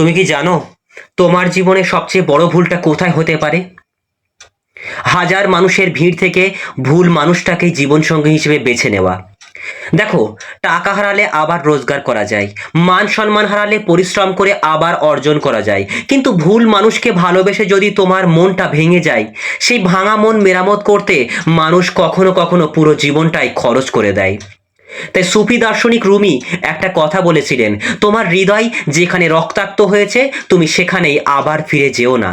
তুমি কি জানো তোমার জীবনে সবচেয়ে বড় ভুলটা কোথায় হতে পারে? হাজার মানুষের ভিড় থেকে ভুল মানুষটাকে জীবনসঙ্গী হিসেবে বেছে নেওয়া। দেখো, টাকা হারালে আবার রোজগার করা যায়, মান সম্মান হারালে পরিশ্রম করে আবার অর্জন করা যায়। কিন্তু ভুল মানুষকে ভালোবেসে যদি তোমার মনটা ভেঙে যায়, সেই ভাঙা মন মেরামত করতে মানুষ কখনো কখনো পুরো জীবনটাই খরচ করে দেয়। তাই সুফি দার্শনিক রুমি একটা কথা বলেছিলেন, তোমার হৃদয় যেখানে রক্তাক্ত হয়েছে, তুমি সেখানেই আবার ফিরে যেও না।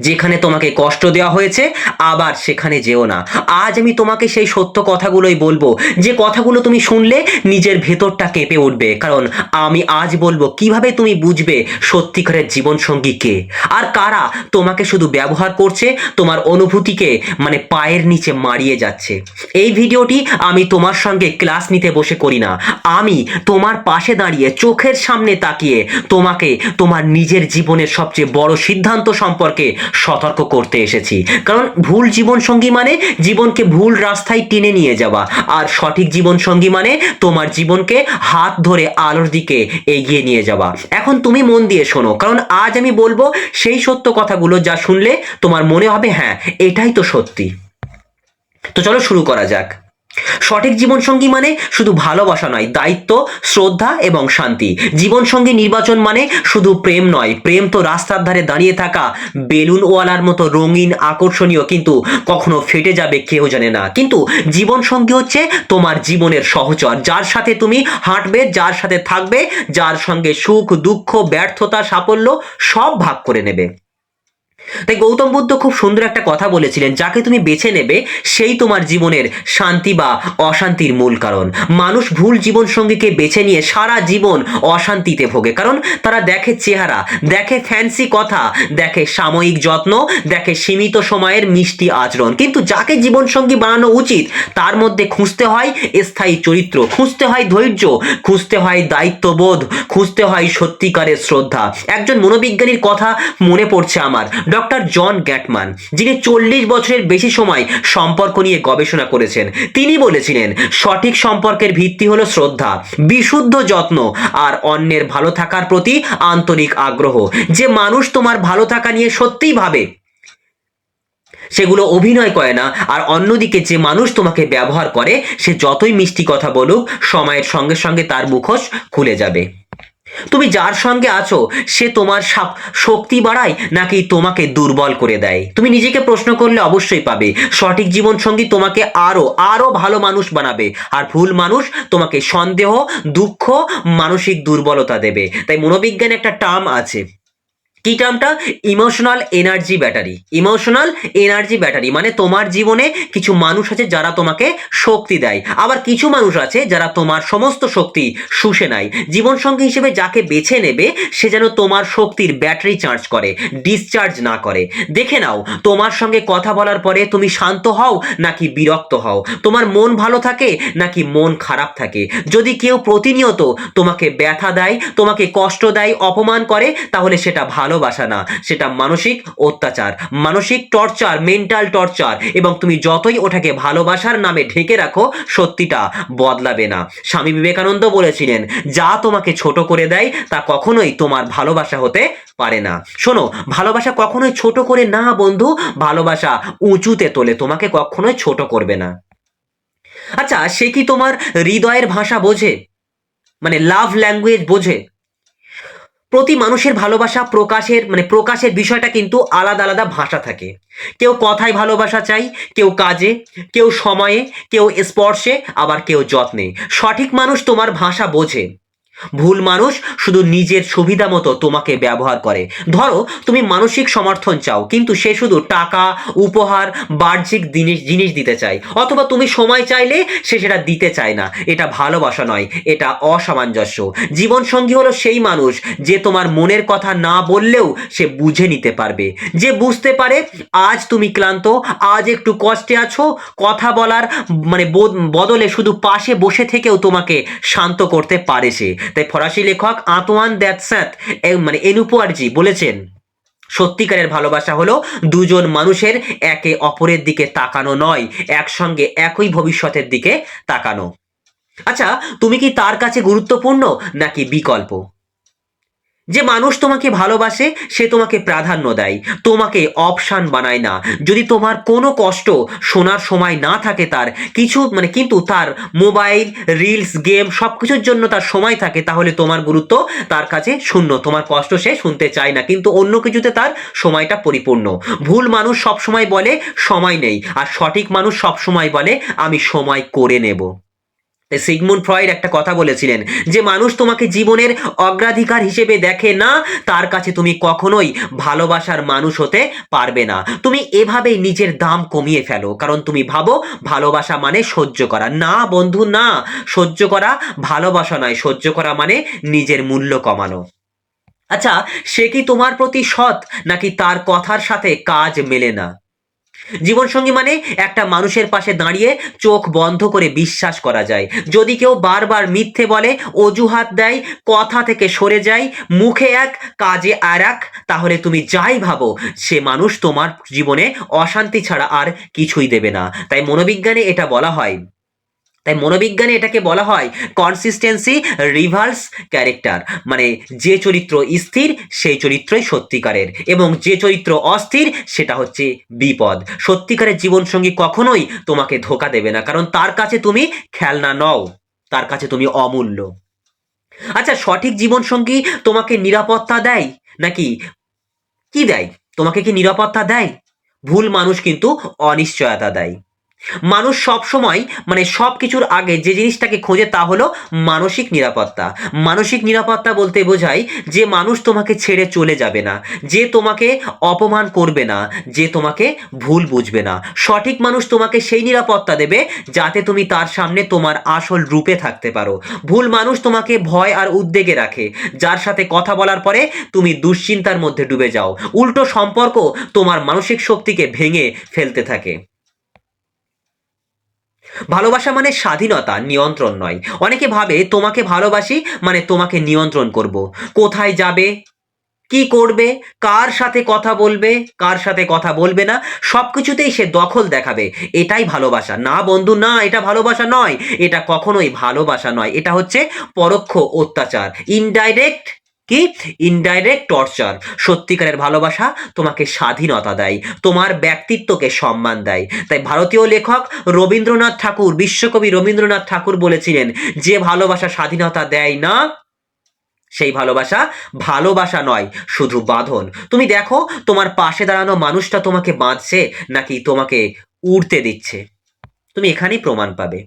যেখানে তোমাকে কষ্ট দেওয়া হয়েছে, আবার সেখানে যেও না। আজ আমি তোমাকে সেই সত্য কথাগুলোই বলব। যে কথাগুলো তুমি শুনলে নিজের ভেতরটা কেঁপে উঠবে। কারণ আমি আজ বলব, কীভাবে তুমি বুঝবে সত্যিকারের জীবনসঙ্গী কে? আর কারা তোমাকে শুধু ব্যবহার করছে, তোমার অনুভূতিকে মানে পায়ের নিচে মারিয়ে যাচ্ছে? এই ভিডিওটি আমি তোমার সঙ্গে ক্লাস নিতে বসে করি না। আমি তোমার পাশে দাঁড়িয়ে, চোখের সামনে তাকিয়ে তোমাকে তোমার নিজের জীবনের সবচেয়ে বড় সিদ্ধান্ত সম্পর্কে সতর্ক করতে এসেছি। কারণ ভুল জীবনসঙ্গী মানে জীবনকে ভুল রাস্তায় টেনে নিয়ে যাওয়া। আর সঠিক জীবনসঙ্গী মানে তোমার জীবনকে হাত ধরে আলোর দিকে এগিয়ে নিয়ে যাওয়া। এখন তুমি মন দিয়ে শোনো, কারণ আজ আমি বলব সেই সত্য কথাগুলো যা শুনলে তোমার মনে হবে হ্যাঁ এটাই তো সত্যি। তো চলো শুরু করা যাক। সঠিক জীবনসঙ্গী মানে শুধু ভালোবাসা নয়, দায়িত্ব, শ্রদ্ধা এবং শান্তি। জীবনসঙ্গী নির্বাচন মানে শুধু প্রেম নয়, প্রেম তো রাস্তার ধারে দাঁড়িয়ে থাকা বেলুনওয়ালার মতো রঙিন, আকর্ষণীয়, কিন্তু কখনো ফেটে যাবে কেউ জানে না। কিন্তু জীবনসঙ্গী হচ্ছে তোমার জীবনের সহচর, যার সাথে তুমি হাঁটবে, যার সাথে থাকবে, যার সঙ্গে সুখ, দুঃখ, ব্যর্থতা, সাফল্য সব ভাগ করে নেবে। তাই গৌতম বুদ্ধ খুব সুন্দর একটা কথা বলেছিলেন, যাকে তুমি বেছে নেবে সেই তোমার জীবনের শান্তি বা অশান্তির মূল কারণ। মানুষ ভুল জীবন সঙ্গীকে বেছে নিয়ে সারা জীবন অশান্তিতে ভোগে, কারণ তারা দেখে চেহারা, দেখে ফ্যান্সি কথা, দেখে সাময়িক যত্ন, দেখে সীমিত সময়ের মিষ্টি আচরণ। কিন্তু যাকে জীবনসঙ্গী বানানো উচিত, তার মধ্যে খুঁজতে হয় স্থায়ী চরিত্র, খুঁজতে হয় ধৈর্য, খুঁজতে হয় দায়িত্ববোধ, খুঁজতে হয় সত্যিকারের শ্রদ্ধা। একজন মনোবিজ্ঞানীর কথা মনে পড়ছে আমার। ডক্টর জন গ্যাটমান যিনি চল্লিশ বছরের বেশি সময় সম্পর্ক নিয়ে গবেষণা করেছেন, তিনি বলেছিলেন, সঠিক সম্পর্কের ভিত্তি হলো শ্রদ্ধা, বিশুদ্ধ যত্ন আর অন্যের ভালো থাকার প্রতি আন্তরিক আগ্রহ। যে মানুষ তোমার ভালো থাকা নিয়ে সত্যিই ভাবে, সেগুলো অভিনয় করে না, আর অন্যদিকে যে মানুষ তোমাকে ব্যবহার করে, সে যতই মিষ্টি কথা বলুক, সময়ের সঙ্গে সঙ্গে তার মুখোশ খুলে যাবে। তুমি যার সঙ্গে আছো, সে তোমার শক্তি বাড়ায় নাকি তোমাকে দুর্বল করে দেয়? তুমি নিজেকে প্রশ্ন করলে অবশ্যই পাবে। সঠিক জীবন সঙ্গী তোমাকে আরও আরও ভালো মানুষ বানাবে। আর ভুল মানুষ তোমাকে সন্দেহ, দুঃখ, মানসিক দুর্বলতা দেবে। তাই মনোবিজ্ঞানে একটা টার্ম আছে। কি টার্মটা emotional energy battery emotional energy battery মানে তোমার জীবনে কিছু মানুষ আছে যারা তোমাকে শক্তি দেয়। আবার কিছু মানুষ আছে যারা তোমার সমস্ত শক্তি শুষে নেয়। জীবনসঙ্গী হিসেবে যাকে বেছে নেবে, সে যেন তোমার শক্তির ব্যাটারি চার্জ করে ডিসচার্জ না করে। দেখে নাও, তোমার সঙ্গে কথা বলার পরে তুমি শান্ত হও নাকি বিরক্ত হও? তোমার মন ভালো থাকে নাকি মন খারাপ থাকে? যদি কেউ প্রতিনিয়ত তোমাকে ব্যথা দেয়, তোমাকে কষ্ট দেয়, অপমান করে, তাহলে সেটা ভালোবাসা না, সেটা মানসিক অত্যাচার। মানসিক টর্চার মেন্টাল টর্চার। এবং তুমি যতই ওটাকে ভালোবাসার নামে ঢেকে রাখো, সত্যিটা বদলাবে না। স্বামী বিবেকানন্দ বলেছিলেন, যা তোমাকে ছোট করে দেয়, তা কখনোই তোমার ভালোবাসা হতে পারে না। শোনো, ভালোবাসা কখনোই ছোট করে না, বন্ধু। ভালোবাসা উঁচুতে তোলে, তোমাকে কখনোই ছোট করবে না। আচ্ছা সে কি তোমার হৃদয়ের ভাষা বোঝে? মানে লাভ ল্যাঙ্গুয়েজ বোঝে? প্রতি মানুষের ভালোবাসা প্রকাশের মানে প্রকাশের বিষয়টা কিন্তু আলাদা আলাদা ভাষা থাকে। কেউ কথায় ভালোবাসা চাই, কেউ কাজে, কেউ সময়ে, কেউ স্পর্শে, আবার কেউ যত্নে। সঠিক মানুষ তোমার ভাষা বোঝে। ভুল মানুষ শুধু নিজের সুবিধা মতো তোমাকে ব্যবহার করে। ধরো, তুমি মানসিক সমর্থন চাও, কিন্তু সে শুধু টাকা, উপহার, বাহ্যিক জিনিস জিনিস দিতে চায়, অথবা তুমি সময় চাইলে সে সেটা দিতে চায় না। এটা ভালোবাসা নয়, এটা অসামঞ্জস্য। জীবনসঙ্গী হলো সেই মানুষ যে তোমার মনের কথা না বললেও সে বুঝে নিতে পারবে। যে বুঝতে পারে, আজ তুমি ক্লান্ত, আজ একটু কষ্টে আছো, কথা বলার মানে বদ- বদলে শুধু পাশে বসে থেকেও তোমাকে শান্ত করতে পারে সে। তাই ফরাসি লেখক আতোয়ান দ্যাটস্যাত মানে এনুপুয়ারজি বলেছেন, সত্যিকারের ভালোবাসা হলো দুজন মানুষের একে অপরের দিকে তাকানো নয়, একসঙ্গে একই ভবিষ্যতের দিকে তাকানো। আচ্ছা তুমি কি তার কাছে গুরুত্বপূর্ণ নাকি বিকল্প? যে মানুষ তোমাকে ভালোবাসে, সে তোমাকে প্রাধান্য দেয়। তোমাকে অপশান বানায় না। যদি তোমার কোনো কষ্ট শোনার সময় না থাকে তার, কিছু মানে কিন্তু তার মোবাইল রিলস গেম সব কিছুর জন্য তার সময় থাকে, তাহলে তোমার গুরুত্ব তার কাছে শূন্য। তোমার কষ্ট সে শুনতে চায় না, কিন্তু অন্য কিছুতে তার সময়টা পরিপূর্ণ। ভুল মানুষ সব সময় বলে, সময় নেই। আর সঠিক মানুষ সব সময় বলে, আমি সময় করে নেব। সিগমুন্ড ফ্রয়েড একটা কথা বলেছিলেন যে, মানুষ তোমাকে জীবনের অগ্রাধিকার হিসেবে দেখে না, তার কাছে তুমি কখনোই ভালোবাসার মানুষ হতে পারবে না। তুমি এভাবেই নিজের দাম কমিয়ে ফেলো, কারণ তুমি ভাবো ভালোবাসা মানে সহ্য করা। না বন্ধু, না, সহ্য করা ভালোবাসা নয়, সহ্য করা মানে নিজের মূল্য কমানো। আচ্ছা সে কি তোমার প্রতি সৎ, নাকি তার কথার সাথে কাজ মেলে না? জীবনসঙ্গী মানে একটা মানুষের পাশে দাঁড়িয়ে চোখ বন্ধ করে বিশ্বাস করা যায়। যদি কেউ বারবার মিথ্যে বলে, অজুহাত দেয়, কথা থেকে সরে যায়, মুখে এক, কাজে আর এক, তাহলে তুমি যাই ভাবো, সে মানুষ তোমার জীবনে অশান্তি ছাড়া আর কিছুই দেবে না। তাই মনোবিজ্ঞানে এটা বলা হয়। তাই মনোবিজ্ঞানে এটাকে বলা হয় কনসিস্টেন্সি রিভার্স ক্যারেক্টার মানে যে চরিত্র স্থির, সেই চরিত্রই সত্যিকারের এবং যে চরিত্র অস্থির, সেটা হচ্ছে বিপদ। সত্যিকারের জীবনসঙ্গী কখনোই তোমাকে ধোকা দেবে না, কারণ তার কাছে তুমি খেলনা নও, তার কাছে তুমি অমূল্য। আচ্ছা সঠিক জীবনসঙ্গী তোমাকে নিরাপত্তা দেয় নাকি? কি দেয়? তোমাকে কি নিরাপত্তা দেয়? ভুল মানুষ কিন্তু অনিশ্চয়তা দেয়। মানুষ সব সময় মানে সব কিছুর আগে যে জিনিসটাকে খোঁজে তা হলো মানসিক নিরাপত্তা। মানসিক নিরাপত্তা বলতে বোঝায় যে মানুষ তোমাকে ছেড়ে চলে যাবে না, যে তোমাকে অপমান করবে না, যে তোমাকে ভুল বুঝবে না। সঠিক মানুষ তোমাকে সেই নিরাপত্তা দেবে যাতে তুমি তার সামনে তোমার আসল রূপে থাকতে পারো। ভুল মানুষ তোমাকে ভয় আর উদ্বেগে রাখে, যার সাথে কথা বলার পরে তুমি দুশ্চিন্তার মধ্যে ডুবে যাও। উল্টো সম্পর্ক তোমার মানসিক শক্তিকে ভেঙে ফেলতে থাকে। ভালোবাসা মানে স্বাধীনতা, নিয়ন্ত্রণ নয়। অনেকে ভাবে, তোমাকে ভালোবাসি মানে তোমাকে নিয়ন্ত্রণ করব। কোথায় যাবে? কি করবে? কার সাথে কথা বলবে? কার সাথে কথা বলবে না? সব কিছুতেই সে দখল দেখাবে। এটাই ভালোবাসা। না বন্ধু, না, এটা ভালোবাসা নয়। এটা কখনোই ভালোবাসা নয়। এটা হচ্ছে পরোক্ষ অত্যাচার। ইনডাইরেক্ট কি? ইনডাইরেক্ট টর্চার সত্যিকারের ভালোবাসা তোমাকে স্বাধীনতা দেয়, তোমার ব্যক্তিত্বকে সম্মান দেয়। তাই ভারতীয় লেখক রবীন্দ্রনাথ ঠাকুর, বিশ্বকবি রবীন্দ্রনাথ ঠাকুর বলেছিলেন, যে ভালোবাসা স্বাধীনতা দেয় না, সেই ভালোবাসা ভালোবাসা নয়, শুধু বাঁধন। তুমি দেখো, তোমার পাশে দাঁড়ানো মানুষটা তোমাকে বাঁধছে নাকি তোমাকে উড়তে দিচ্ছে? তুমি এখানেই প্রমাণ পাবে।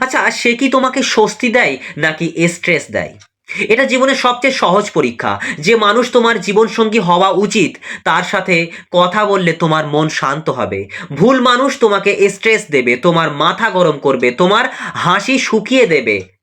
আচ্ছা সে কি তোমাকে স্বস্তি দেয় নাকি স্ট্রেস দেয়? এটা জীবনের সবচেয়ে সহজ পরীক্ষা। যে মানুষ তোমার জীবনসঙ্গী হওয়া উচিত, তার সাথে কথা বললে তোমার মন শান্ত হবে। ভুল মানুষ তোমাকে স্ট্রেস দেবে, তোমার মাথা গরম করবে, তোমার হাসি শুকিয়ে দেবে।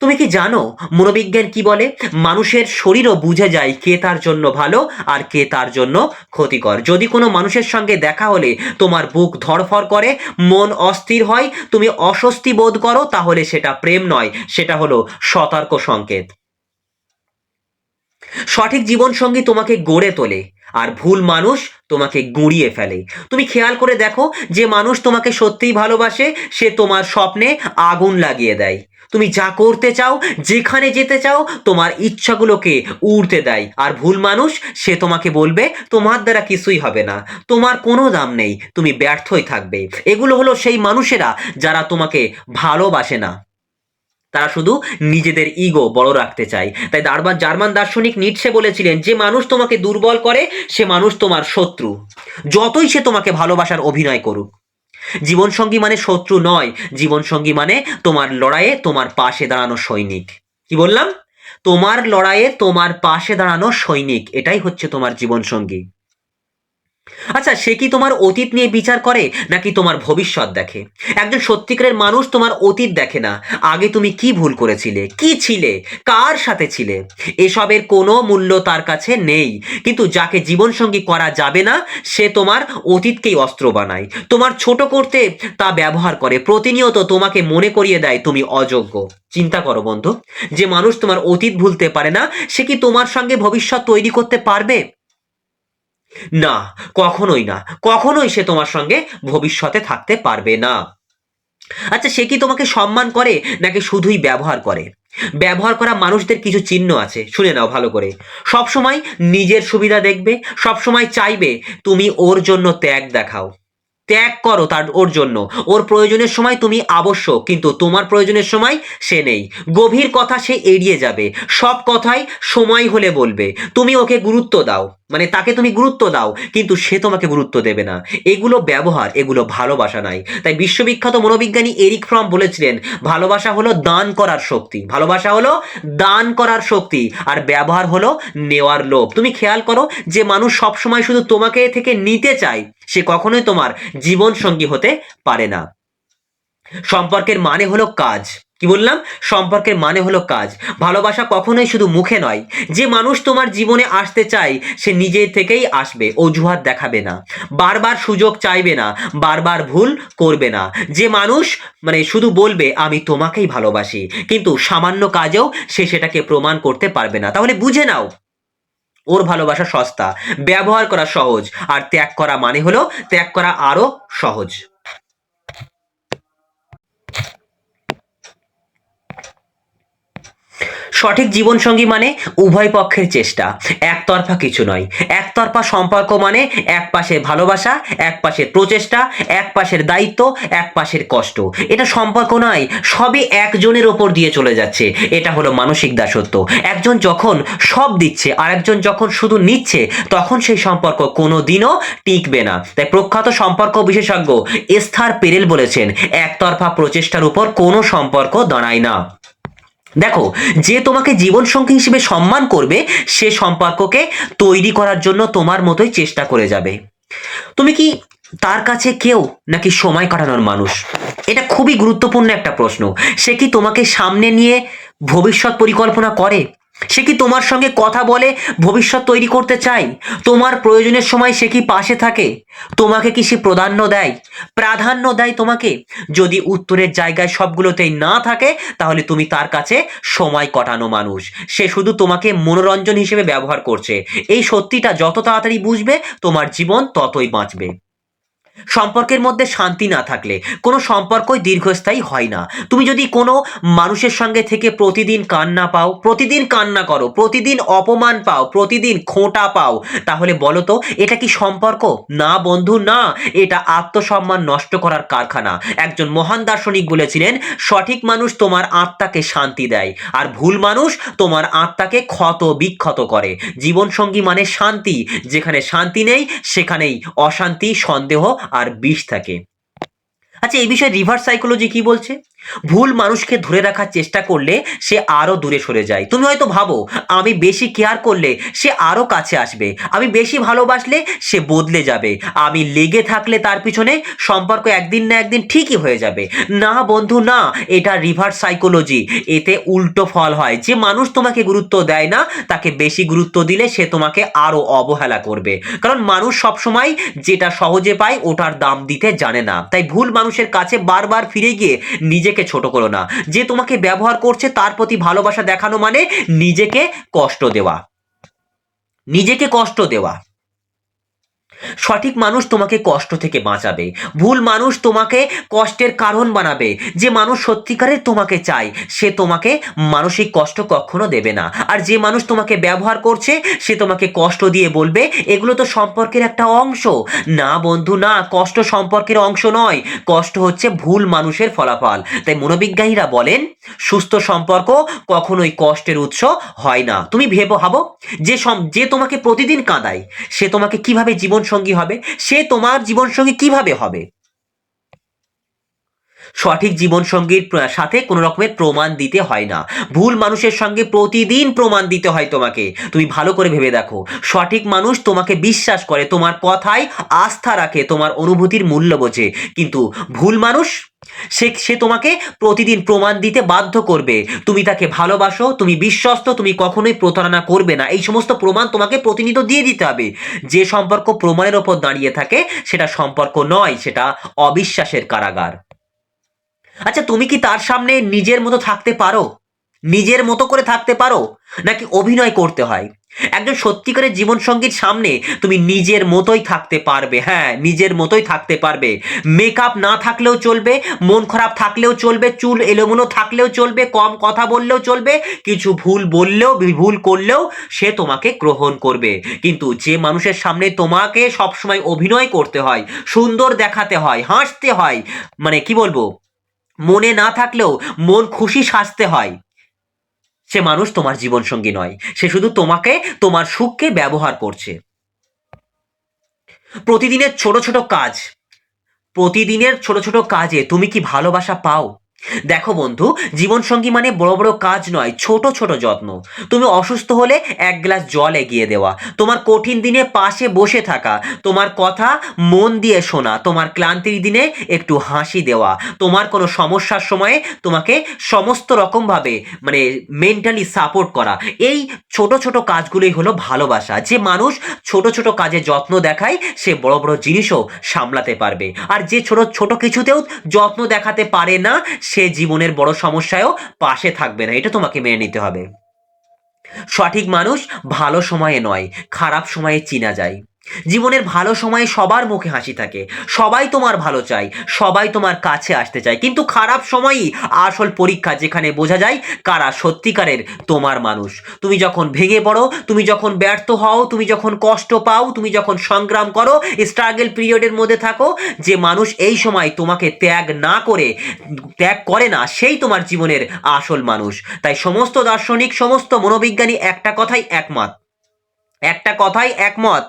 তুমি কি জানো, মনোবিজ্ঞান কি বলে? মানুষের শরীরও বুঝে যায় কে তার জন্য ভালো আর কে তার জন্য ক্ষতিকর। যদি কোনো মানুষের সঙ্গে দেখা হলে তোমার বুক ধরফর করে, মন অস্থির হয়, তুমি অস্বস্তি বোধ করো, তাহলে সেটা প্রেম নয়, সেটা হলো সতর্ক সংকেত। সঠিক জীবনসঙ্গী তোমাকে গড়ে তোলে আর ভুল মানুষ তোমাকে গুঁড়িয়ে ফেলে। তুমি খেয়াল করে দেখো, যে মানুষ তোমাকে সত্যিই ভালোবাসে, সে তোমার স্বপ্নে আগুন লাগিয়ে দেয়। তুমি যা করতে চাও, যেখানে যেতে চাও, তোমার ইচ্ছাগুলোকে উড়তে দেয়। আর ভুল মানুষ, সে তোমাকে বলবে, তোমার দ্বারা কিছুই হবে না। তোমার কোনো দাম নেই। তুমি ব্যর্থই থাকবে। এগুলো হলো সেই মানুষেরা যারা তোমাকে ভালোবাসে না। তারা শুধু নিজেদের ইগো বড় রাখতে চায়। তাই দারবার জার্মান দার্শনিক নিটসে বলেছিলেন, যে মানুষ তোমাকে দুর্বল করে, সে মানুষ তোমার শত্রু। যতই সে তোমাকে ভালোবাসার অভিনয় করুক। জীবনসঙ্গী মানে শত্রু নয়, জীবনসঙ্গী মানে তোমার লড়াইয়ে তোমার পাশে দাঁড়ানো সৈনিক। কি বললাম? তোমার লড়াইয়ে তোমার পাশে দাঁড়ানো সৈনিক, এটাই হচ্ছে তোমার জীবনসঙ্গী। আচ্ছা সে কি তোমার অতীত নিয়ে বিচার করে, নাকি তোমার ভবিষ্যৎ দেখে? একজন সত্যিকারের মানুষ তোমার অতীত দেখে না। আগে তুমি কি ভুল করেছিলে? কি ছিলে? কার সাথে ছিলে? এসবের কোনো মূল্য তার কাছে নেই। কিন্তু যাকে জীবনসঙ্গী করা যাবে না, সে তোমার অতীতকেই অস্ত্র বানায়। তোমার ছোট করতে তা ব্যবহার করে। প্রতিনিয়ত তোমাকে মনে করিয়ে দেয়, তুমি অযোগ্য। চিন্তা করো বন্ধু, যে মানুষ তোমার অতীত ভুলতে পারে না, সে কি তোমার সঙ্গে ভবিষ্যৎ তৈরি করতে পারবে? না, কখনোই না। কখনোই সে তোমার সঙ্গে ভবিষ্যতে থাকতে পারবে না। আচ্ছা সে কি তোমাকে সম্মান করে, নাকি শুধুই ব্যবহার করে? ব্যবহার করা মানুষদের কিছু চিহ্ন আছে, শুনে নাও ভালো করে। সবসময় নিজের সুবিধা দেখবে, সবসময় চাইবে, তুমি ওর জন্য ত্যাগ দেখাও। ত্যাগ করো তার, ওর জন্য। ওর প্রয়োজনের সময় তুমি আবশ্যক কিন্তু তোমার প্রয়োজনের সময় সে নেই। গভীর কথা সে এড়িয়ে যাবে। সব কথাই সময় হলে বলবে। তুমি ওকে গুরুত্ব দাও। মানে তাকে তুমি গুরুত্ব দাও, কিন্তু সে তোমাকে গুরুত্ব দেবে না। এগুলো ব্যবহার, এগুলো ভালোবাসা নাই। তাই বিশ্ববিখ্যাত মনোবিজ্ঞানী এরিক ফ্রম বলেছিলেন, ভালোবাসা হলো দান করার শক্তি। ভালোবাসা হলো দান করার শক্তি, আর ব্যবহার হলো নেওয়ার লোভ। তুমি খেয়াল করো যে মানুষ সবসময় শুধু তোমাকে থেকে নিতে চায়, সে কখনোই তোমার জীবন সঙ্গী হতে পারে না। সম্পর্কের মানে হলো কাজ। কি বললাম? সম্পর্কের মানে হলো কাজ। ভালোবাসা কখনোই শুধু মুখে নয়। যে মানুষ তোমার জীবনে আসতে চায়, সে নিজে থেকেই আসবে, অজুহাত দেখাবে না। বারবার সুযোগ চাইবে না, বারবার ভুল করবে না। যে মানুষ মানে শুধু বলবে, আমি তোমাকেই ভালোবাসি। কিন্তু সামান্য কাজেও সে সেটাকে প্রমাণ করতে পারবে না। তাহলে বুঝে নাও, ওর ভালোবাসা সস্তা। ব্যবহার করা সহজ, আর ত্যাগ করা মানে হলো ত্যাগ করা আরও সহজ। সঠিক জীবনসঙ্গী মানে উভয় পক্ষের চেষ্টা। একতরফা কিছু নয়। একতরফা সম্পর্ক মানে এক পাশে ভালোবাসা, এক পাশের প্রচেষ্টা, এক পাশের দায়িত্ব, এক পাশের কষ্ট। এটা সম্পর্ক নয়, সবই একজনের ওপর দিয়ে চলে যাচ্ছে। এটা হলো মানসিক দাসত্ব। একজন যখন সব দিচ্ছে আর একজন যখন শুধু নিচ্ছে, তখন সেই সম্পর্ক কোনো দিনও টিকবে না। তাই প্রখ্যাত সম্পর্ক বিশেষজ্ঞ এস্থার পেরেল বলেছেন, একতরফা প্রচেষ্টার উপর কোনো সম্পর্ক দাঁড়ায় না। দেখো, যে তোমাকে জীবন সঙ্গী হিসেবে সম্মান করবে, সে সম্পর্ককে তৈরি করার জন্য তোমার মতোই চেষ্টা করে যাবে। তুমি কি তার কাছে কেউ নাকি সময় কাটানোর মানুষ? এটা খুবই গুরুত্বপূর্ণ একটা প্রশ্ন। সে কি তোমাকে সামনে নিয়ে ভবিষ্যৎ পরিকল্পনা করে? সে কি তোমার সঙ্গে কথা বলে ভবিষ্যৎ তৈরি করতে চায়? তোমার প্রয়োজনের সময় সে কি পাশে থাকে? তোমাকে কি সে প্রাধান্য দেয়? প্রাধান্য দেয় তোমাকে? যদি উত্তরের জায়গায় সবগুলোতেই না থাকে, তাহলে তুমি তার কাছে সময় কটানো মানুষ। সে শুধু তোমাকে মনোরঞ্জন হিসেবে ব্যবহার করছে। এই সত্যিটা যত তাড়াতাড়ি বুঝবে, তোমার জীবন ততই বাঁচবে। সম্পর্কের মধ্যে শান্তি না থাকলে কোনো সম্পর্কই দীর্ঘস্থায়ী হয় না। তুমি যদি কোনো মানুষের সঙ্গে থেকে প্রতিদিন কান্না পাও, প্রতিদিন কান্না করো, প্রতিদিন অপমান পাও, প্রতিদিন খোঁটা পাও, তাহলে বলো তো, এটা কি সম্পর্ক? না বন্ধু, না। এটা আত্মসম্মান নষ্ট করার কারখানা। একজন মহান দার্শনিক বলেছিলেন, সঠিক মানুষ তোমার আত্মাকে শান্তি দেয়, আর ভুল মানুষ তোমার আত্মাকে ক্ষত বিক্ষত করে। জীবনসঙ্গী মানে শান্তি, যেখানে শান্তি নেই, সেখানেই অশান্তি, সন্দেহ আর বিষ থাকে। আচ্ছা এই বিষয়ে রিভার্স সাইকোলজি কি বলছে? ভুল মানুষকে ধরে রাখার চেষ্টা করলে সে আরও দূরে সরে যায়। তুমি হয়তো ভাবো, আমি বেশি কেয়ার করলে সে আরও কাছে আসবে। আমি বেশি ভালোবাসলে সে বদলে যাবে। আমি লেগে থাকলে তার পিছনে সম্পর্ক একদিন না একদিন ঠিকই হয়ে যাবে। না বন্ধু, না, এটা রিভার্স সাইকোলজি এতে উল্টো ফল হয়। যে মানুষ তোমাকে গুরুত্ব দেয় না, তাকে বেশি গুরুত্ব দিলে সে তোমাকে আরও অবহেলা করবে। কারণ মানুষ সবসময় যেটা সহজে পায়, ওটার দাম দিতে জানে না। তাই ভুল মানুষের কাছে বারবার ফিরে গিয়ে নিজেকে ছোট করো না। যে তোমাকে ব্যবহার করছে তার প্রতি ভালোবাসা দেখানো মানে নিজেকে কষ্ট দেওয়া। নিজেকে কষ্ট দেওয়া। সঠিক মানুষ তোমাকে কষ্ট থেকে বাঁচাবে। ভুল মানুষ তোমাকে কষ্টের কারণ বানাবে। যে মানুষ সত্যিকারের তোমাকে চায়, সে তোমাকে মানসিক কষ্ট কখনো দেবে না। আর যে মানুষ তোমাকে ব্যবহার করছে, সে তোমাকে কষ্ট দিয়ে বলবে, এগুলো তো সম্পর্কের একটা অংশ। না বন্ধু, না, কষ্ট সম্পর্কের অংশ নয়। কষ্ট হচ্ছে ভুল মানুষের ফলাফল। তাই মনোবিজ্ঞানীরা বলেন, সুস্থ সম্পর্ক কখনোই কষ্টের উৎস হয় না। তুমি ভেবো, ভাবো, যে যে তোমাকে প্রতিদিন কাঁদায়, সে তোমাকে কীভাবে জীবন সঙ্গী হবে সে তোমার জীবনসঙ্গী কীভাবে হবে? সঠিক জীবন সঙ্গীর সাথে কোনো রকমের প্রমাণ দিতে হয় না। ভুল মানুষের সঙ্গে প্রতিদিন প্রমাণ দিতে হয় তোমাকে। তুমি ভালো করে ভেবে দেখো। সঠিক মানুষ তোমাকে বিশ্বাস করে, তোমার কথায় আস্থা রাখে, তোমার অনুভূতির মূল্য বোঝে। কিন্তু ভুল মানুষ, সে সে তোমাকে প্রতিদিন প্রমাণ দিতে বাধ্য করবে। তুমি তাকে ভালোবাসো, তুমি বিশ্বস্ত, তুমি কখনোই প্রতারণা করবে না। এই সমস্ত প্রমাণ তোমাকে প্রতিনিয়ত দিয়ে দিতে হবে। যে সম্পর্ক প্রমাণের ওপর দাঁড়িয়ে থাকে, সেটা সম্পর্ক নয়, সেটা অবিশ্বাসের কারাগার। আচ্ছা তুমি কি তার সামনে নিজের মতো থাকতে পারো? নিজের মতো করে থাকতে পারো? নাকি অভিনয় করতে হয়? একজন সত্যিকারের জীবনসঙ্গীর সামনে তুমি নিজের মতোই থাকতে পারবে। হ্যাঁ নিজের মতোই থাকতে পারবে। মেকআপ না থাকলেও চলবে, মন খারাপ থাকলেও চলবে, চুল এলোমেলো থাকলেও চলবে, কম কথা বললেও চলবে, কিছু ভুল বললেও, ভুল করলেও সে তোমাকে গ্রহণ করবে। কিন্তু যে মানুষের সামনে তোমাকে সবসময় অভিনয় করতে হয়, সুন্দর দেখাতে হয়, হাসতে হয় মানে কি বলব? মনে না থাকলেও মন খুশি সাজতে হয়। সে মানুষ তোমার জীবন সঙ্গী নয়। সে শুধু তোমাকে, তোমার সুখকে ব্যবহার করছে। প্রতিদিনের ছোট ছোট কাজ। প্রতিদিনের ছোট ছোট কাজে তুমি কি ভালোবাসা পাও? দেখো বন্ধু, জীবনসঙ্গী মানে বড় বড় কাজ নয়, ছোট ছোট যত্ন। তুমি অসুস্থ হলে এক গ্লাস জল এগিয়ে দেওয়া। তোমার কঠিন দিনে পাশে বসে থাকা। তোমার কথা মন দিয়ে শোনা। তোমার ক্লান্তির দিনে একটু হাসি দেওয়া। তোমার কোনো সমস্যার সময়ে তোমাকে সমস্ত রকমভাবে মানে মেন্টালি সাপোর্ট করা। এই ছোট ছোট কাজগুলোই হলো ভালোবাসা। যে মানুষ ছোট ছোট কাজে যত্ন দেখায়, সে বড় বড় জিনিসও সামলাতে পারবে। আর যে ছোট ছোট কিছুতেও যত্ন দেখাতে পারে না সে জীবনের বড় সমস্যায়ও পাশে থাকবে না। এটা তোমাকে মেনে নিতে হবে। সঠিক মানুষ ভালো সময়ে নয়, খারাপ সময়ে চিনা যায়। জীবনের ভালো সময়ে সবার মুখে হাসি থাকে, সবাই তোমার ভালো চায়, সবাই তোমার কাছে আসতে চায়, কিন্তু খারাপ সময়ই আসল পরীক্ষা যেখানে বোঝা যায় কারা সত্যিকারের তোমার মানুষ। তুমি যখন ভেঙে পড়ো, তুমি যখন ব্যর্থ হও, তুমি যখন কষ্ট পাও, তুমি যখন সংগ্রাম করো স্ট্রাগল পিরিয়ডের মধ্যে থাকো, যে মানুষ এই সময় তোমাকে ত্যাগ না করে, ত্যাগ করে না, সেই তোমার জীবনের আসল মানুষ। তাই সমস্ত দার্শনিক, সমস্ত মনোবিজ্ঞানী একটা কথাই একমত। একটা কথাই একমত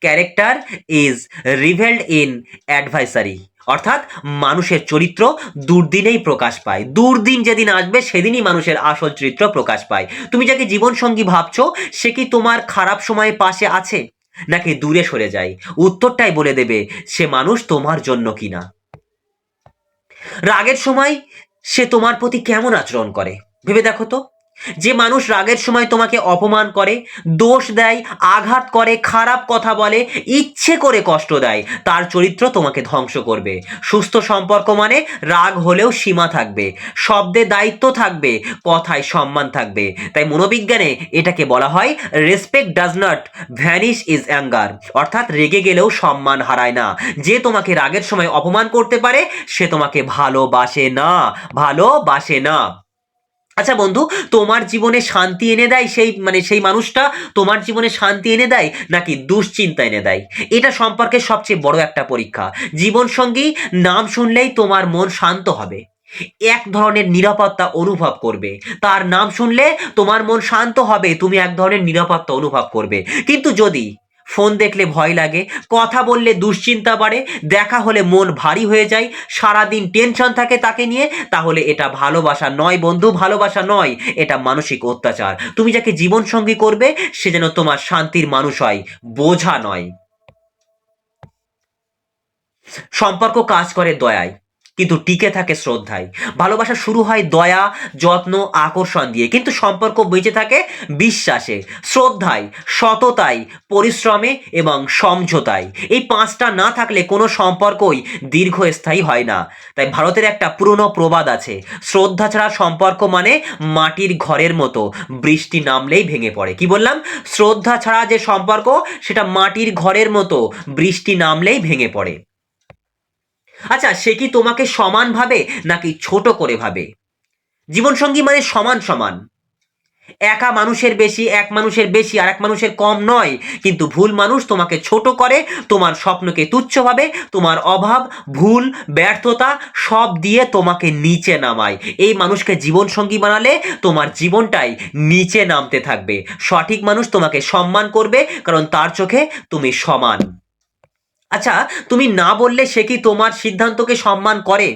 character is revealed in advisory অর্থাৎ মানুষের চরিত্র দুর্দিনেই প্রকাশ পায়। দুর্দিন যেদিন আসবে, সেদিনই মানুষের আসল চরিত্র প্রকাশ পায়। তুমি যাকে জীবনসঙ্গী ভাবছ, সে কি তোমার খারাপ সময়ে পাশে আছে? নাকি দূরে সরে যায়? উত্তরটাই বলে দেবে, সে মানুষ তোমার জন্য কিনা? রাগের সময় সে তোমার প্রতি কেমন আচরণ করে? ভেবে দেখো তো। যে মানুষ রাগের সময় তোমাকে অপমান করে, দোষ দেয়, আঘাত করে, খারাপ কথা বলে, ইচ্ছে করে কষ্ট দেয়, তার চরিত্র তোমাকে ধ্বংস করবে। সুস্থ সম্পর্ক মানে রাগ হলেও সীমা থাকবে, শব্দে দায়িত্ব থাকবে, কথায় সম্মান থাকবে। তাই মনোবিজ্ঞানে এটাকে বলা হয় respect does not vanish is anger অর্থাৎ রেগে গেলেও সম্মান হারায় না। যে তোমাকে রাগের সময় অপমান করতে পারে, সে তোমাকে ভালোবাসে না ভালোবাসে না। আচ্ছা বন্ধু, তোমার জীবনে শান্তি এনে দেয় সেই মানে সেই মানুষটা? তোমার জীবনে শান্তি এনে দেয় নাকি দুশ্চিন্তা এনে দেয়? এটা সম্পর্কে সবচেয়ে বড় একটা পরীক্ষা। জীবনসঙ্গী নাম শুনলেই তোমার মন শান্ত হবে। এক ধরনের নিরাপত্তা অনুভব করবে। তার নাম শুনলে তোমার মন শান্ত হবে, তুমি এক ধরনের নিরাপত্তা অনুভব করবে। কিন্তু যদি ফোন দেখলে ভয় লাগে, কথা বললে দুশ্চিন্তা বাড়ে, দেখা হলে মন ভারী হয়ে যায়, সারাদিন টেনশন থাকে তাকে নিয়ে, তাহলে এটা ভালোবাসা নয় বন্ধু, ভালোবাসা নয়, এটা মানসিক অত্যাচার। তুমি যাকে জীবনসঙ্গী করবে, সে যেন তোমার শান্তির মানুষ হয়, বোঝা নয়। সম্পর্ক কাজ করে দয়ায়। কিন্তু টিকে থাকে শ্রদ্ধায়। ভালোবাসা শুরু হয় দয়া, যত্ন, আকর্ষণ দিয়ে। কিন্তু সম্পর্ক বেঁচে থাকে বিশ্বাসে, শ্রদ্ধায়, সততায়, পরিশ্রমে এবং সমঝোতায়। এই পাঁচটা না থাকলে কোনো সম্পর্কই দীর্ঘস্থায়ী হয় না। তাই ভারতের একটা পুরনো প্রবাদ আছে, শ্রদ্ধা ছাড়া সম্পর্ক মানে মাটির ঘরের মতো, বৃষ্টি নামলেই ভেঙে পড়ে। কি বললাম? শ্রদ্ধা ছাড়া যে সম্পর্ক, সেটা মাটির ঘরের মতো, বৃষ্টি নামলেই ভেঙে পড়ে। আচ্ছা সে কি তোমাকে সমান ভাবে নাকি ছোট করে ভাবে? জীবনসঙ্গী মানে সমান সমান। একা মানুষের বেশি, এক মানুষের বেশি আর এক মানুষের কম নয়। কিন্তু ভুল মানুষ তোমাকে ছোট করে, তোমার স্বপ্নকে তুচ্ছ ভাবে, তোমার অভাব, ভুল, ব্যর্থতা সব দিয়ে তোমাকে নিচে নামায়। এই মানুষকে জীবনসঙ্গী বানালে তোমার জীবনটাই নিচে নামতে থাকবে। সঠিক মানুষ তোমাকে সম্মান করবে, কারণ তার চোখে তুমি সমান। আচ্ছা তুমি না বললে সে কি তোমার সিদ্ধান্তকে সম্মান করে?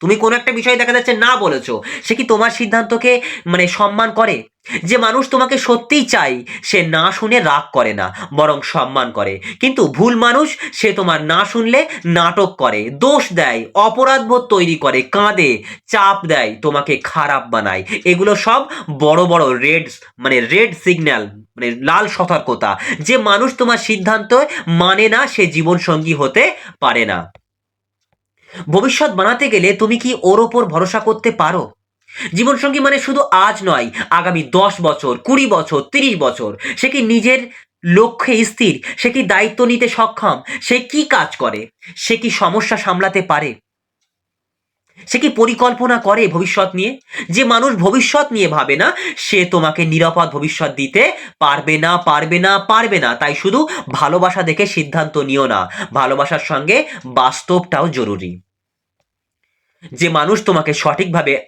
তুমি কোনো একটা বিষয় দেখা যাচ্ছে না বলেছ, সে কি তোমার সিদ্ধান্তকে মানে সম্মান করে? যে মানুষ তোমাকে সত্যিই চাই সে না শুনে রাগ করে না, বরং সম্মান করে। কিন্তু ভুল মানুষ, সে তোমার না শুনলে নাটক করে, দোষ দেয়, অপরাধবোধ তৈরি করে, কাঁদে, চাপ দেয়, তোমাকে খারাপ বানায়। এগুলো সব বড় বড় রেড মানে রেড সিগন্যাল মানে লাল সতর্কতা। যে মানুষ তোমার সিদ্ধান্ত মানে না, সে জীবনসঙ্গী হতে পারে না। ভবিষ্যৎ বানাতে গেলে তুমি কি ওর ওপর ভরসা করতে পারো? জীবনসঙ্গী মানে শুধু আজ নয়, আগামী দশ বছর, কুড়ি বছর, তিরিশ বছর। সে কি নিজের লক্ষ্যে স্থির? সে কি দায়িত্ব নিতে সক্ষম? সে কি কাজ করে? সে কি সমস্যা সামলাতে পারে? সে কি পরিকল্পনা করে ভবিষ্যৎ নিয়ে? যে মানুষ ভবিষ্যৎ নিয়ে ভাবে না, সে তোমাকে নিরাপদ ভবিষ্যৎ দিতে পারবে না পারবে না পারবে না। তাই শুধু ভালোবাসা দেখে সিদ্ধান্ত নিও না। ভালোবাসার সঙ্গে বাস্তবটাও জরুরি। যে মানুষ তোমাকে সঠিকভাবে,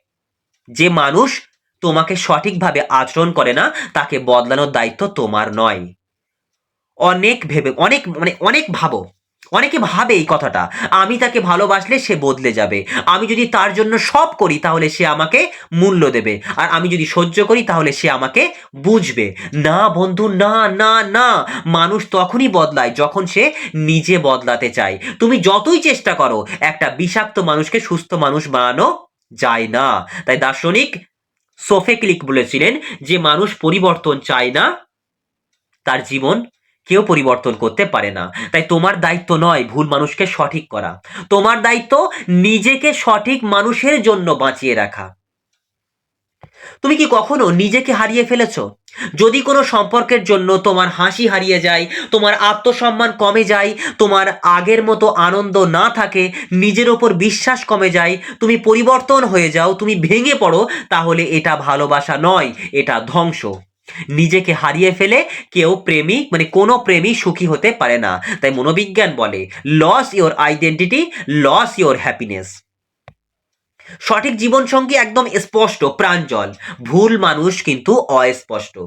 যে মানুষ তোমাকে সঠিকভাবে আচরণ করে না, তাকে বদলানোর দায়িত্ব তোমার নয়। অনেক ভেবে, অনেক মানে অনেক ভাবো। অনেকে ভাবে এই কথাটা, আমি তাকে ভালোবাসলে সে বদলে যাবে। আমি যদি তার জন্য সব করি, তাহলে সে আমাকে মূল্য দেবে। আর আমি যদি সহ্য করি, তাহলে সে আমাকে বুঝবে। না বন্ধু, না না না। মানুষ তখনই বদলায় যখন সে নিজে বদলাতে চায়। তুমি যতই চেষ্টা করো, একটা বিষাক্ত মানুষকে সুস্থ মানুষ বানানো যায় না। তাই দার্শনিক সোফে সোফেক্লিক বলেছিলেন, যে মানুষ পরিবর্তন চায় না, তার জীবন কেউ পরিবর্তন করতে পারে না। তাই তোমার দায়িত্ব নয় ভুল মানুষকে সঠিক করা। তোমার দায়িত্ব নিজেকে সঠিক মানুষের জন্য বাঁচিয়ে রাখা। তুমি কি কখনো নিজেকে হারিয়ে ফেলেছো? যদি কোনো সম্পর্কের জন্য তোমার হাসি হারিয়ে যায়, তোমার আত্মসম্মান কমে যায়, তোমার আগের মতো আনন্দ না থাকে, নিজের ওপর বিশ্বাস কমে যায়, তুমি পরিবর্তন হয়ে যাও, তুমি ভেঙে পড়ো, তাহলে এটা ভালোবাসা নয়, এটা ধ্বংস। নিজেকে হারিয়ে ফেলে কেউ প্রেমিক মানে কোনো প্রেমী সুখী হতে পারে না। তাই মনোবিজ্ঞান বলে lose your identity lose your happiness সঠিক জীবনসঙ্গী একদম স্পষ্ট, প্রাঞ্জল। ভুল মানুষ কিন্তু অস্পষ্ট।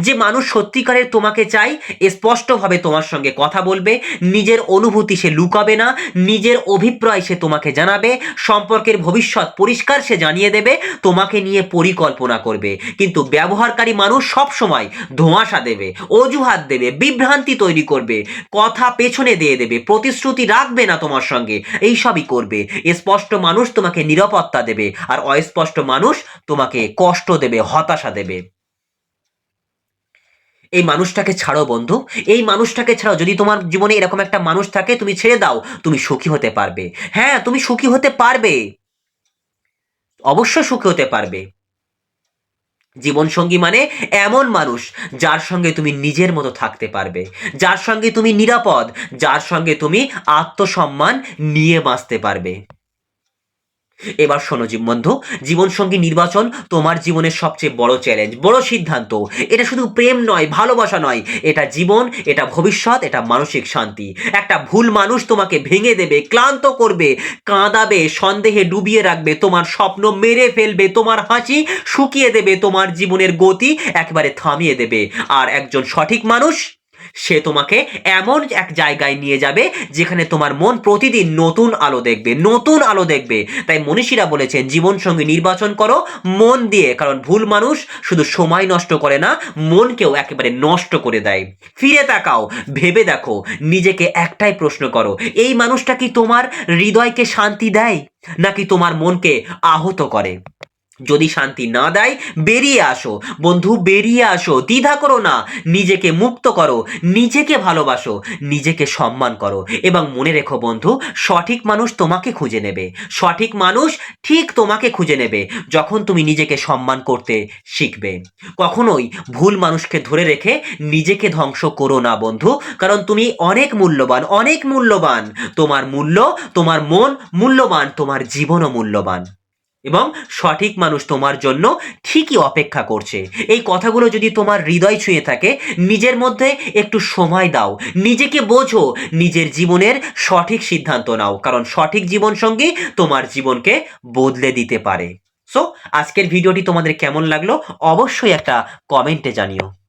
যে মানুষ সত্যিকারের তোমাকে চাই স্পষ্টভাবে তোমার সঙ্গে কথা বলবে, নিজের অনুভূতি সে লুকাবে না, নিজের অভিপ্রায় সে তোমাকে জানাবে, সম্পর্কের ভবিষ্যৎ পরিষ্কার সে জানিয়ে দেবে, তোমাকে নিয়ে পরিকল্পনা করবে। কিন্তু ব্যবহারকারী মানুষ সব সময় ধোঁয়াশা দেবে, অজুহাত দেবে, বিভ্রান্তি তৈরি করবে, কথা পেছনে দিয়ে দেবে, প্রতিশ্রুতি রাখবে না তোমার সঙ্গে, এইসবই করবে। স্পষ্ট মানুষ তোমাকে নিরাপত্তা দেবে আর অস্পষ্ট মানুষ তোমাকে কষ্ট দেবে, হতাশা দেবে। এই মানুষটাকে ছাড়ো বন্ধু, এই মানুষটাকে ছাড়াও যদি তোমার জীবনে এরকম একটা মানুষ থাকে, তুমি ছেড়ে দাও, তুমি সুখী হতে পারবে। হ্যাঁ তুমি সুখী হতে পারবে। অবশ্যই সুখী হতে পারবে। জীবনসঙ্গী মানে এমন মানুষ যার সঙ্গে তুমি নিজের মতো থাকতে পারবে, যার সঙ্গে তুমি নিরাপদ, যার সঙ্গে তুমি আত্মসম্মান নিয়ে বাঁচতে পারবে। এবার শোনো বন্ধু, জীবনসঙ্গী নির্বাচন তোমার জীবনের সবচেয়ে বড় চ্যালেঞ্জ বড় সিদ্ধান্ত। এটা শুধু প্রেম নয়, ভালোবাসা নয়, এটা জীবন, এটা ভবিষ্যৎ, এটা মানসিক শান্তি। একটা ভুল মানুষ তোমাকে ভেঙে দেবে, ক্লান্ত করবে, কাঁদাবে, সন্দেহে ডুবিয়ে রাখবে, তোমার স্বপ্ন মেরে ফেলবে, তোমার হাসি শুকিয়ে দেবে, তোমার জীবনের গতি একেবারে থামিয়ে দেবে। আর একজন সঠিক মানুষ সে তোমাকে এমন এক জায়গায় নিয়ে যাবে যেখানে তোমার মন প্রতিদিন নতুন আলো দেখবে, নতুন আলো দেখবে। তাই মনীষীরা বলেছেন জীবন জীবনসঙ্গী নির্বাচন করো, মন দিয়ে, কারণ ভুল মানুষ শুধু সময় নষ্ট করে না, মনকেও একেবারে নষ্ট করে দেয়। ফিরে তাকাও, ভেবে দেখো, নিজেকে একটাই প্রশ্ন করো, এই মানুষটা কি তোমার হৃদয়কে শান্তি দেয়, নাকি তোমার মনকে আহত করে? যদি শান্তি না দেয়, বেরিয়ে আসো। বন্ধু, বেরিয়ে আসো। দ্বিধা করো না। নিজেকে মুক্ত করো। নিজেকে ভালোবাসো। নিজেকে সম্মান করো। এবং মনে রেখো বন্ধু, সঠিক মানুষ তোমাকে খুঁজে নেবে। সঠিক মানুষ ঠিক তোমাকে খুঁজে নেবে যখন তুমি নিজেকে সম্মান করতে শিখবে। কখনোই ভুল মানুষকে ধরে রেখে নিজেকে ধ্বংস করো না বন্ধু। কারণ তুমি অনেক মূল্যবান অনেক মূল্যবান। তোমার মূল্য, তোমার মন মূল্যবান, তোমার জীবনও মূল্যবান। এবং সঠিক মানুষ তোমার জন্য ঠিকই অপেক্ষা করছে। এই কথাগুলো যদি তোমার হৃদয় ছুঁয়ে থাকে, নিজের মধ্যে একটু সময় দাও। নিজেকে বোঝো, নিজের জীবনের সঠিক সিদ্ধান্ত নাও। কারণ সঠিক জীবনসঙ্গী তোমার জীবনকে বদলে দিতে পারে। সো আজকের ভিডিওটি তোমাদের কেমন লাগল? অবশ্যই একটা কমেন্টে জানিও।